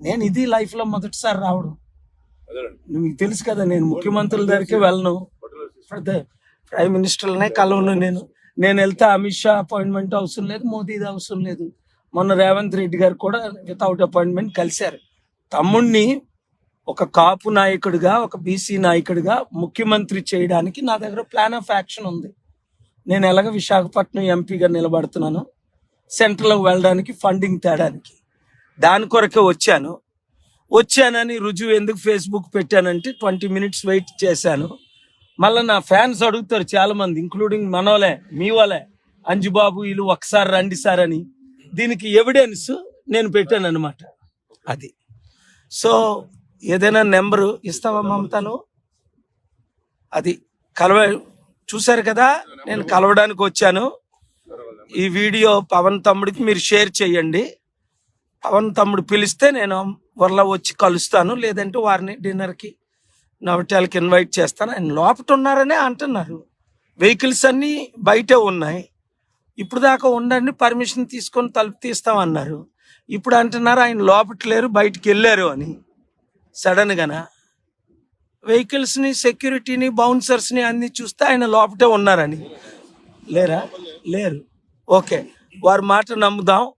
నేను ఇది లైఫ్లో మొదటిసారి రావడం. మీకు తెలుసు కదా నేను ముఖ్యమంత్రుల దగ్గరికి వెళ్ళను. ప్రైమ్ మినిస్టర్లనే కలవను నేను. నేను వెళ్తే అమిత్ షా అపాయింట్మెంట్ అవసరం లేదు మోదీది అవసరం లేదు. మొన్న రేవంత్ రెడ్డి గారు కూడా వితౌట్ అపాయింట్మెంట్ కలిశారు. తమ్ముణ్ణి ఒక కాపు నాయకుడిగా ఒక బీసీ నాయకుడిగా ముఖ్యమంత్రి చేయడానికి నా దగ్గర ప్లాన్ ఆఫ్ యాక్షన్ ఉంది. నేను ఎలాగ విశాఖపట్నం ఎంపీగా నిలబడుతున్నాను సెంట్రల్కి వెళ్ళడానికి ఫండింగ్ తేడానికి. దాని కొరకే వచ్చాను. వచ్చానని రుజువు ఎందుకు ఫేస్బుక్ పెట్టానంటే ట్వంటీ మినిట్స్ వెయిట్ చేశాను. మళ్ళీ నా ఫ్యాన్స్ అడుగుతారు చాలామంది ఇంక్లూడింగ్ మనోలే మీ వాళ్ళే అంజుబాబు వీళ్ళు ఒకసారి రండి సార్ అని. దీనికి ఎవిడెన్స్ నేను పెట్టాను అనమాట అది. సో ఏదైనా నెంబరు ఇస్తావా మమతను? అది కలవ చూశారు కదా? నేను కలవడానికి వచ్చాను. ఈ వీడియో పవన్ తమ్ముడికి మీరు షేర్ చేయండి. పవన్ తమ్ముడు పిలిస్తే నేను వరలా వచ్చి కలుస్తాను. లేదంటే వారిని డిన్నర్కి నవటాలకి ఇన్వైట్ చేస్తాను. ఆయన లోపట ఉన్నారనే అంటున్నారు. వెహికల్స్ అన్నీ బయటే ఉన్నాయి. ఇప్పుడు దాకా ఉండండి పర్మిషన్ తీసుకొని తలుపు తీస్తామన్నారు. ఇప్పుడు అంటున్నారు ఆయన లోపట లేరు బయటికి వెళ్ళారు అని. సడన్గానా వెహికల్స్ని సెక్యూరిటీని బౌన్సర్స్ని అన్ని చూస్తే ఆయన లోపటే ఉన్నారని. లేరా? లేరు. ఓకే వారి మాట నమ్ముదాం.